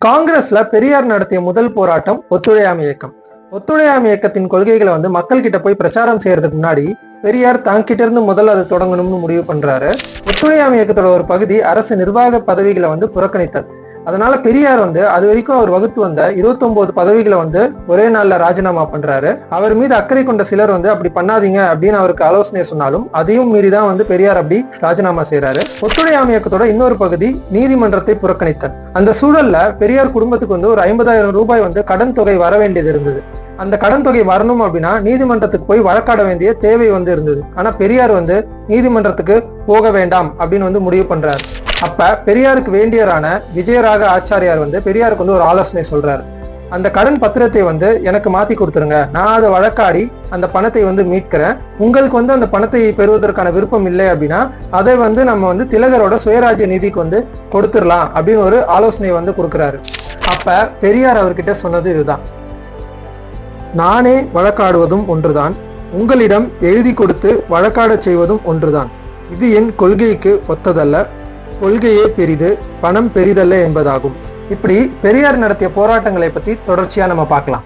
காங்கிரஸ்ல பெரியார் நடத்திய முதல் போராட்டம் ஒத்துழையாமை இயக்கம். ஒத்துழையாமை இயக்கத்தின் கொள்கைகளை வந்து மக்கள் கிட்ட போய் பிரச்சாரம் செய்யறதுக்கு முன்னாடி பெரியார் தாங்கிட்ட இருந்து முதல்ல அதை தொடங்கணும்னு முடிவு பண்றாரு. ஒத்துழையாமை இயக்கத்தோட ஒரு பகுதி அரசு நிர்வாக பதவிகளை வந்து புறக்கணித்தது. அதனால பெரியார் வந்து அது வரைக்கும் அவர் வகுத்து வந்த 29 பதவிகளை வந்து ஒரே நாள்ல ராஜினாமா பண்றாரு. அவர் மீது அக்கறை கொண்ட சிலர் வந்து அப்படி பண்ணாதீங்க அப்படின்னு அவருக்கு ஆலோசனை சொன்னாலும் அதையும் மீறி தான் வந்து பெரியார் அப்படி ராஜினாமா செய்யறாரு ஒத்துழையாமை இயக்கத்தோட இன்னொரு பகுதி நீதிமன்றத்தை புறக்கணித்தல். அந்த சூழல்ல பெரியார் குடும்பத்துக்கு வந்து ஒரு ஐம்பதாயிரம் ரூபாய் வந்து கடன் தொகை வர வேண்டியது இருந்தது. அந்த கடன் தொகை வரணும் அப்படின்னா நீதிமன்றத்துக்கு போய் வழக்காட வேண்டிய தேவை வந்து இருந்தது. ஆனா பெரியார் வந்து நீதிமன்றத்துக்கு போக வேண்டாம் அப்படின்னு வந்து முடிவு பண்றாரு. அப்ப பெரியாருக்கு வேண்டியரான விஜயராக ஆச்சாரியார் வந்து பெரியாருக்கு வந்து ஒரு ஆலோசனை சொல்றாரு. அந்த கடன் பத்திரத்தை வந்து எனக்கு மாத்தி கொடுத்துருங்க. நான் அதை வழக்காடி அந்த பணத்தை வந்து மீட்கிறேன். உங்களுக்கு வந்து அந்த பணத்தை பெறுவதற்கான விருப்பம் இல்லை அப்படின்னா அதை வந்து நம்ம வந்து திலகரோட சுயராஜ்ய நிதிக்கு வந்து கொடுத்துடலாம் அப்படின்னு ஒரு ஆலோசனை வந்து கொடுக்குறாரு. அப்ப பெரியார் அவர்கிட்ட சொன்னது இதுதான். நானே வழக்காடுவதும் ஒன்றுதான். உங்களிடம் எழுதி கொடுத்து வழக்காடச் செய்வதும் ஒன்றுதான். இது என் கொள்கைக்கு ஒத்ததல்ல. கொள்கையே பெரிது பணம் பெரிதல்ல என்பதாகும். இப்படி பெரியார் நடத்திய போராட்டங்களை பத்தி தொடர்ச்சியா நம்ம பார்க்கலாம்.